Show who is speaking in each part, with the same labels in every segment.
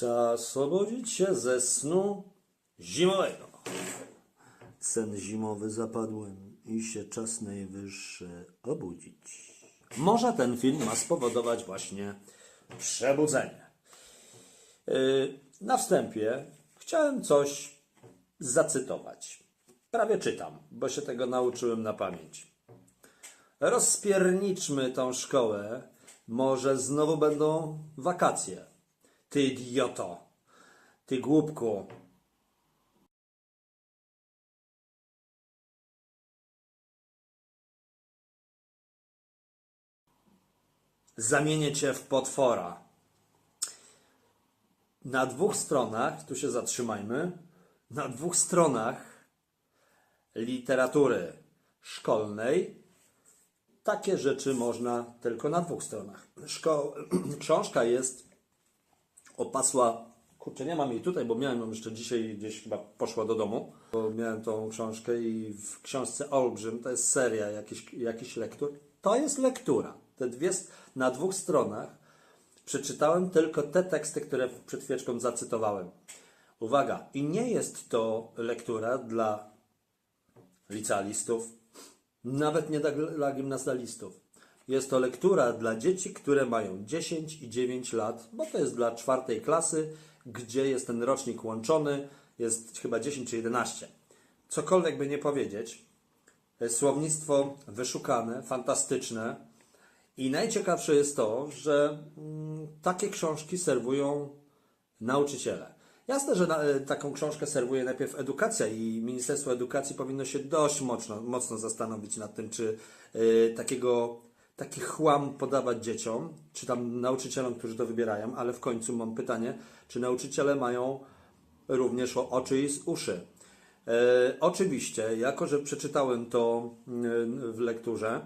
Speaker 1: Czas obudzić się ze snu zimowego. Sen zimowy zapadłem i się czas najwyższy obudzić. Może ten film ma spowodować właśnie przebudzenie. Yy, Na wstępie chciałem coś zacytować. Prawie czytam, bo się tego nauczyłem na pamięć. Rozpierniczmy tą szkołę, może znowu będą wakacje. Ty idioto, ty głupku. Zamienię cię w potwora. Na dwóch stronach, tu się zatrzymajmy, na dwóch stronach literatury szkolnej takie rzeczy można tylko na dwóch stronach. Szko- książka jest opasła. Kurczę, nie mam jej tutaj, bo miałem ją jeszcze dzisiaj, gdzieś chyba poszła do domu. Bo miałem tą książkę i w książce Olbrzym, to jest seria jakichś, jakichś lektur. To jest lektura. Te dwie, na dwóch stronach przeczytałem tylko te teksty, które przed chwileczką zacytowałem. Uwaga, i nie jest to lektura dla licealistów, nawet nie dla gimnazjalistów. Jest to lektura dla dzieci, które mają 10 i 9 lat, bo to jest dla czwartej klasy, gdzie jest ten rocznik łączony, jest chyba 10 czy 11. Cokolwiek by nie powiedzieć, słownictwo wyszukane, fantastyczne i najciekawsze jest to, że mm, takie książki serwują nauczyciele. Jasne, że na, e, taką książkę serwuje najpierw edukacja i Ministerstwo Edukacji powinno się dość mocno, mocno zastanowić nad tym, czy e, takiego, taki chłam podawać dzieciom, czy tam nauczycielom, którzy to wybierają, ale w końcu mam pytanie, czy nauczyciele mają również oczy i uszy. E, oczywiście, jako że przeczytałem to mm, w lekturze,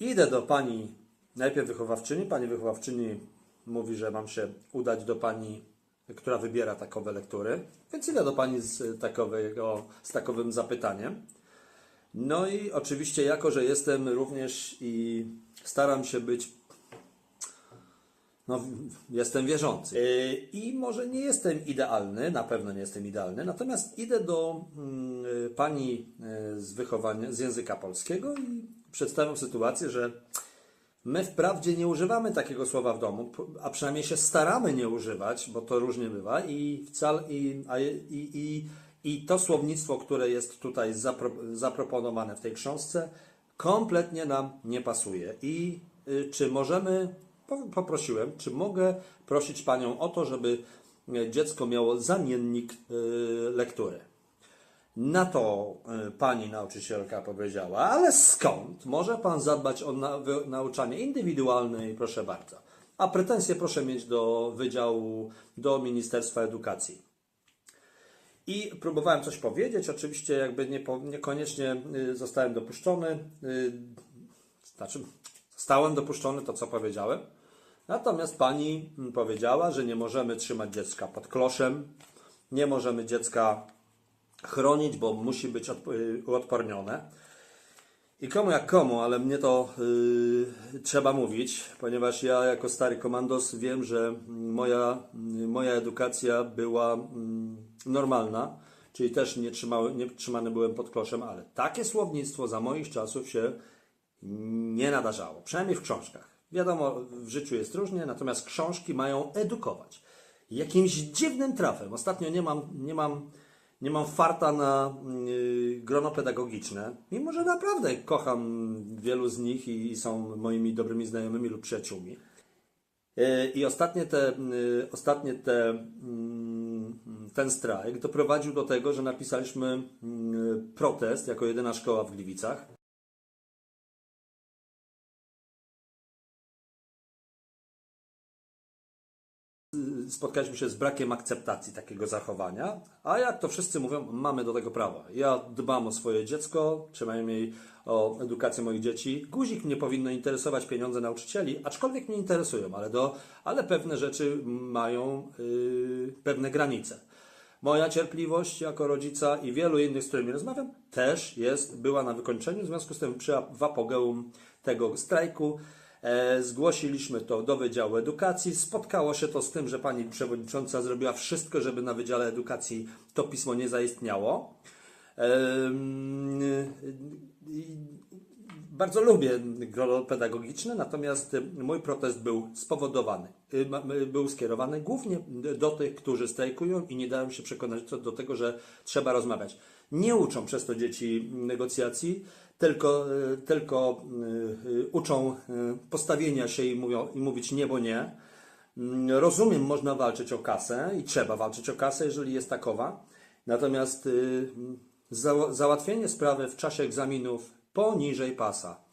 Speaker 1: Idę do pani, najpierw wychowawczyni. Pani wychowawczyni mówi, że mam się udać do pani, która wybiera takowe lektury. Więc idę do pani z, takowego, z takowym zapytaniem. No i oczywiście, jako że jestem również i staram się być, no, jestem wierzący. Yy, I może nie jestem idealny, na pewno nie jestem idealny, natomiast idę do mm, y, pani y, z wychowania, z języka polskiego i przedstawiam sytuację, że my wprawdzie nie używamy takiego słowa w domu, a przynajmniej się staramy nie używać, bo to różnie bywa i wcale, i, i, i, i to słownictwo, które jest tutaj zapro, zaproponowane w tej książce, kompletnie nam nie pasuje. I y, czy możemy, po- poprosiłem, czy mogę prosić Panią o to, żeby dziecko miało zamiennik y, lektury. Na to y, pani nauczycielka powiedziała, ale skąd? Może pan zadbać o nauczanie indywidualne i proszę bardzo. A pretensje proszę mieć do Wydziału, do Ministerstwa Edukacji. I próbowałem coś powiedzieć, oczywiście jakby nie, niekoniecznie y, zostałem dopuszczony, y, znaczy zostałem dopuszczony, to co powiedziałem. Natomiast pani mm, powiedziała, że nie możemy trzymać dziecka pod kloszem, nie możemy dziecka chronić, bo musi być y, uodpornione. I komu jak komu, ale mnie to y, trzeba mówić, ponieważ ja jako stary komandos wiem, że moja, moja edukacja była mm, normalna, czyli też nie, trzymały, nie trzymany byłem pod kloszem, ale takie słownictwo za moich czasów się nie nadarzało, przynajmniej w książkach. Wiadomo, w życiu jest różnie, natomiast książki mają edukować. Jakimś dziwnym trafem, ostatnio nie mam, nie mam, nie mam farta na yy, grono pedagogiczne, mimo że naprawdę kocham wielu z nich i, i są moimi dobrymi znajomymi lub przyjaciółmi. Yy, I ostatnie te, yy, ostatnie te, mm, ten strajk doprowadził do tego, że napisaliśmy yy, protest jako jedyna szkoła w Gliwicach. spotkaliśmy się z brakiem akceptacji takiego zachowania, a jak to wszyscy mówią, mamy do tego prawo. Ja dbam o swoje dziecko, przynajmniej o edukację moich dzieci. Guzik mnie powinno interesować pieniądze nauczycieli, aczkolwiek mnie interesują, ale, do, ale pewne rzeczy mają yy, pewne granice. Moja cierpliwość jako rodzica i wielu innych, z którymi rozmawiam, też jest, była na wykończeniu. W związku z tym przy w apogeum tego strajku E, Zgłosiliśmy to do Wydziału Edukacji. Spotkało się to z tym, że pani przewodnicząca zrobiła wszystko, żeby na Wydziale Edukacji to pismo nie zaistniało. Em, i- bardzo lubię grono pedagogiczne, natomiast y, mój protest był spowodowany, y, y, był skierowany głównie do tych, którzy strajkują i nie dają się przekonać do tego, że trzeba rozmawiać. Nie uczą przez to dzieci negocjacji, tylko, tylko uczą postawienia się i, mówią, i mówić nie, bo nie. Mm, Rozumiem, można walczyć o kasę i trzeba walczyć o kasę, jeżeli jest takowa. Natomiast za, załatwienie sprawy w czasie egzaminów poniżej pasa.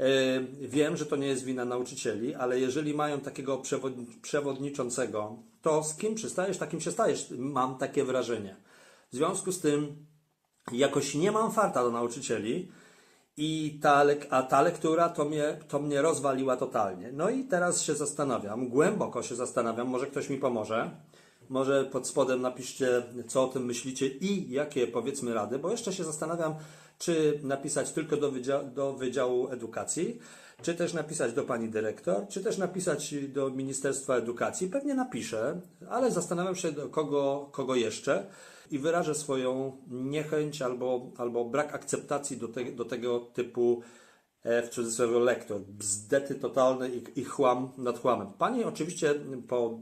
Speaker 1: Y, Wiem, że to nie jest wina nauczycieli, ale jeżeli mają takiego przewod, przewodniczącego, to z kim przystajesz, takim się stajesz. Mam takie wrażenie. W związku z tym jakoś nie mam farta do nauczycieli i ta, a ta lektura to mnie, to mnie rozwaliła totalnie. No i teraz się zastanawiam, głęboko się zastanawiam, może ktoś mi pomoże. Może pod spodem napiszcie, co o tym myślicie i jakie powiedzmy rady, bo jeszcze się zastanawiam, czy napisać tylko do, wydzia- do Wydziału Edukacji, czy też napisać do pani dyrektor, czy też napisać do Ministerstwa Edukacji. Pewnie napiszę, ale zastanawiam się, do kogo, kogo jeszcze i wyrażę swoją niechęć albo, albo brak akceptacji do, te, do tego typu e, w cudzysłowie lektor. Bzdety totalne i, i chłam nad chłamem. Pani oczywiście po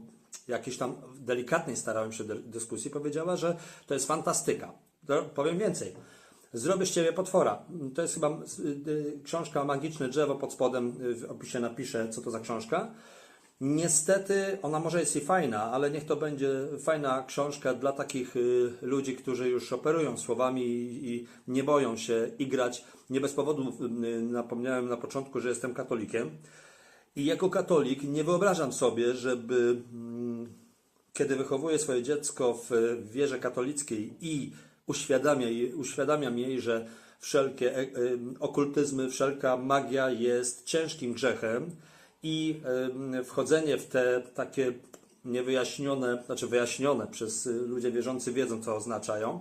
Speaker 1: jakiejś tam delikatnej starałem się dy- dyskusji powiedziała, że to jest fantastyka. To powiem więcej. Zrobię z ciebie potwora. To jest chyba y, y, książka Magiczne drzewo pod spodem y, w opisie napiszę, co to za książka. Niestety ona może jest i fajna, ale niech to będzie fajna książka dla takich ludzi, którzy już operują słowami i, nie boją się igrać. Nie bez powodu napomniałem na początku, że jestem katolikiem. I jako katolik nie wyobrażam sobie, żeby mm, kiedy wychowuję swoje dziecko w wierze katolickiej i uświadamia jej, uświadamiam jej, że wszelkie e, e, okultyzmy, wszelka magia jest ciężkim grzechem i wchodzenie w te takie niewyjaśnione, znaczy wyjaśnione przez y, ludzie wierzący wiedzą, co oznaczają,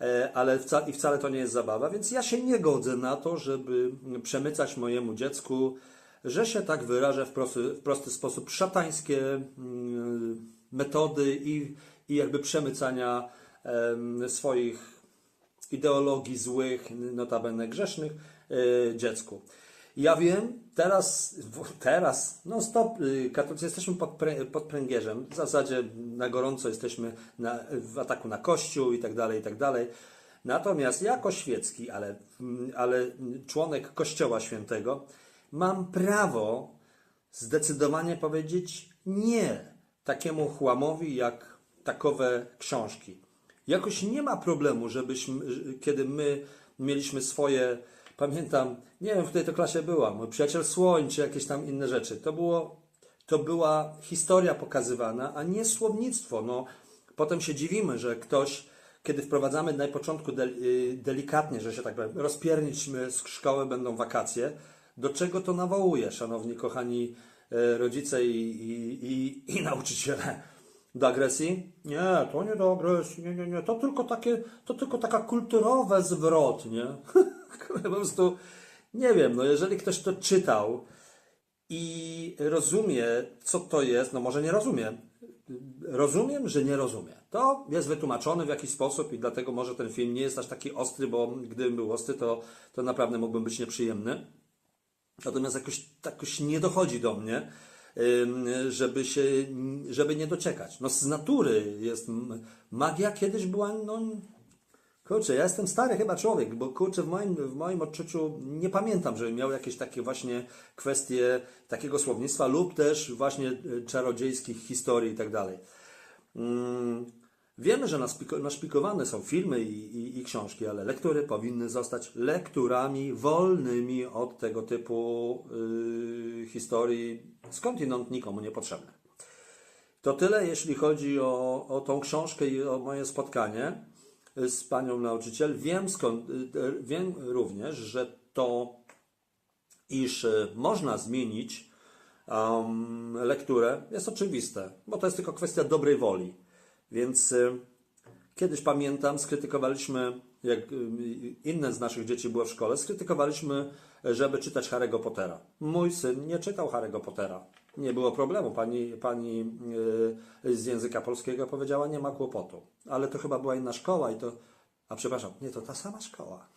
Speaker 1: e, ale wca, i wcale to nie jest zabawa, więc ja się nie godzę na to, żeby przemycać mojemu dziecku, że się tak wyrażę w prosty, w prosty sposób, szatańskie mm, metody i, i jakby przemycania em, swoich ideologii złych, notabene grzesznych, y, dziecku. Ja wiem, teraz, teraz, no stop, y, katolicy jesteśmy pod, prę, pod pręgierzem, w zasadzie na gorąco jesteśmy na, w ataku na Kościół i tak dalej, i tak dalej. Natomiast jako świecki, ale, mm, ale członek Kościoła Świętego, mam prawo zdecydowanie powiedzieć nie takiemu chłamowi jak takowe książki. Jakoś nie ma problemu, żebyśmy, że- kiedy my mieliśmy swoje, pamiętam, nie wiem, w której to klasie była, mój przyjaciel Słoń, czy jakieś tam inne rzeczy. To było, to była historia pokazywana, a nie słownictwo. No, potem się dziwimy, że ktoś, kiedy wprowadzamy na początku y, delikatnie, że się tak powiem, rozpierniczmy z szkoły, będą wakacje, do czego to nawołuje, szanowni, kochani e, rodzice i, i, i, i nauczyciele? Do agresji? Nie, to nie do agresji, nie, nie, nie. To tylko takie, to tylko taka kulturowe zwrot, nie? po prostu, nie wiem, no jeżeli ktoś to czytał i rozumie, co to jest, no może nie rozumie. Rozumiem, że nie rozumie. To jest wytłumaczone w jakiś sposób i dlatego może ten film nie jest aż taki ostry, bo gdybym był ostry, to, to naprawdę mógłbym być nieprzyjemny. Natomiast jakoś, jakoś nie dochodzi do mnie, żeby się, żeby nie dociekać. No z natury jest magia kiedyś była, no kurczę, ja jestem stary chyba człowiek, bo kurczę w moim, w moim odczuciu nie pamiętam, żeby miał jakieś takie właśnie kwestie takiego słownictwa lub też właśnie y, czarodziejskich historii i tak dalej. Mm, Wiemy, że naszpikowane są filmy i, i, i książki, ale lektury powinny zostać lekturami wolnymi od tego typu y, historii, skądinąd nikomu niepotrzebnych. To tyle, jeśli chodzi o, o tą książkę i o moje spotkanie z panią nauczyciel. Wiem, skąd, y, wiem również, że to, iż y, można zmienić um, lekturę, jest oczywiste, bo to jest tylko kwestia dobrej woli. Więc y, kiedyś pamiętam, skrytykowaliśmy jak inne z naszych dzieci było w szkole, skrytykowaliśmy, żeby czytać Harry'ego Pottera. Mój syn nie czytał Harry'ego Pottera. Nie było problemu. Pani, pani y, z języka polskiego powiedziała, nie ma kłopotu. Ale to chyba była inna szkoła i to... A przepraszam, nie, to ta sama szkoła.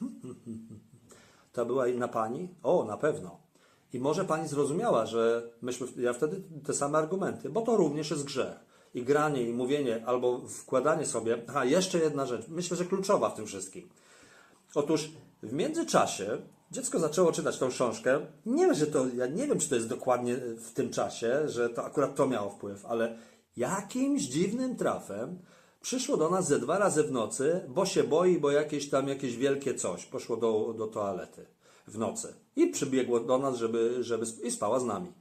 Speaker 1: To była inna pani? O, na pewno. I może pani zrozumiała, że myśmy, ja wtedy te same argumenty, bo to również jest grzech. I granie, i mówienie, albo wkładanie sobie. Aha, jeszcze jedna rzecz, myślę, że kluczowa w tym wszystkim. Otóż w międzyczasie dziecko zaczęło czytać tą książkę. Nie wiem, że to, ja nie wiem, czy to jest dokładnie w tym czasie, że to akurat to miało wpływ, ale jakimś dziwnym trafem przyszło do nas ze dwa razy w nocy, bo się boi, bo jakieś tam jakieś wielkie coś poszło do, do toalety w nocy i przybiegło do nas, żeby, żeby i spała z nami.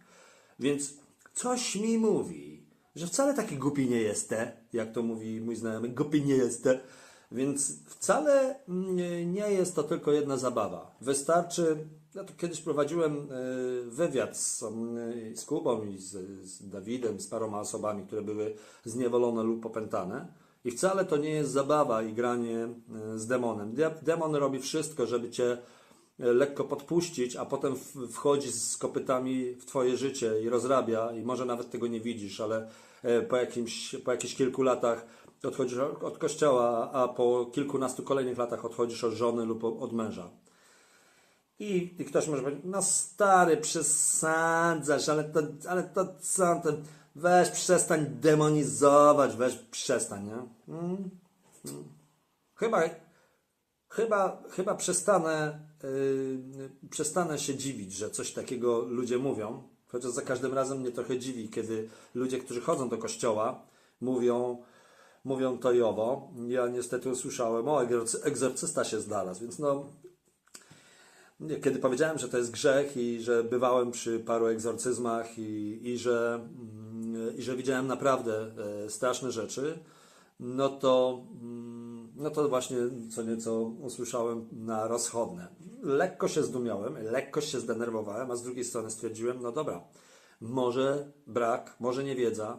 Speaker 1: Więc coś mi mówi, że wcale taki głupi nie jestem, jak to mówi mój znajomy, głupi nie jestem. Więc wcale nie jest to tylko jedna zabawa. Wystarczy, ja to kiedyś prowadziłem y, wywiad z, y, z Kubą i z, z Dawidem, z paroma osobami, które były zniewolone lub popętane. I wcale to nie jest zabawa i granie y, z demonem. Demon robi wszystko, żeby cię lekko podpuścić, a potem wchodzi z kopytami w twoje życie i rozrabia i może nawet tego nie widzisz, ale e, po, jakimś, po jakichś kilku latach odchodzisz od kościoła, a po kilkunastu kolejnych latach odchodzisz od żony lub od męża. I, I ktoś może powiedzieć, no stary, przesadzasz, ale to, ale to co, to weź przestań demonizować, weź przestań, nie? Mm. Mm. Chyba, Chyba, chyba przestanę, yy, przestanę się dziwić, że coś takiego ludzie mówią. Chociaż za każdym razem mnie trochę dziwi, kiedy ludzie, którzy chodzą do kościoła, mówią, mówią to i owo. Ja niestety usłyszałem, o, egzorcy- egzorcysta się znalazł, więc no. Kiedy powiedziałem, że to jest grzech i że bywałem przy paru egzorcyzmach i, i, że, mm, i że widziałem naprawdę e, straszne rzeczy, no to, mm, no to właśnie co nieco usłyszałem na rozchodne. Lekko się zdumiałem, lekko się zdenerwowałem, a z drugiej strony stwierdziłem, no dobra, może brak, może niewiedza,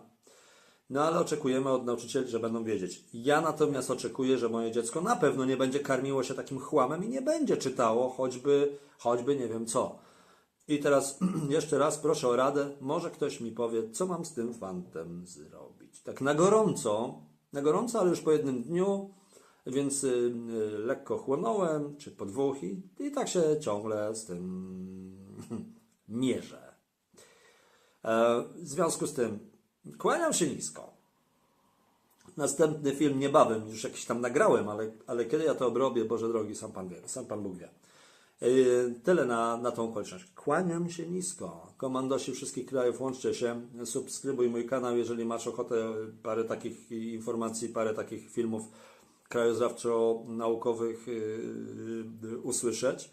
Speaker 1: no ale oczekujemy od nauczycieli, że będą wiedzieć. Ja natomiast oczekuję, że moje dziecko na pewno nie będzie karmiło się takim chłamem i nie będzie czytało choćby, choćby nie wiem co. I teraz jeszcze raz proszę o radę. Może ktoś mi powie, co mam z tym fantem zrobić. Tak na gorąco, na gorąco, ale już po jednym dniu, więc y, y, lekko chłonąłem, czy po dwóch i, i tak się ciągle z tym mierzę. E, w związku z tym kłaniam się nisko. Następny film niebawem, już jakiś tam nagrałem, ale, ale kiedy ja to obrobię, Boże drogi, sam Pan wie, sam Pan Bóg wie. Yy, Tyle na, na tą okoliczność. Kłaniam się nisko. Komandosi wszystkich krajów, łączcie się, subskrybuj mój kanał, jeżeli masz ochotę parę takich informacji, parę takich filmów krajoznawczo-naukowych yy, yy, usłyszeć.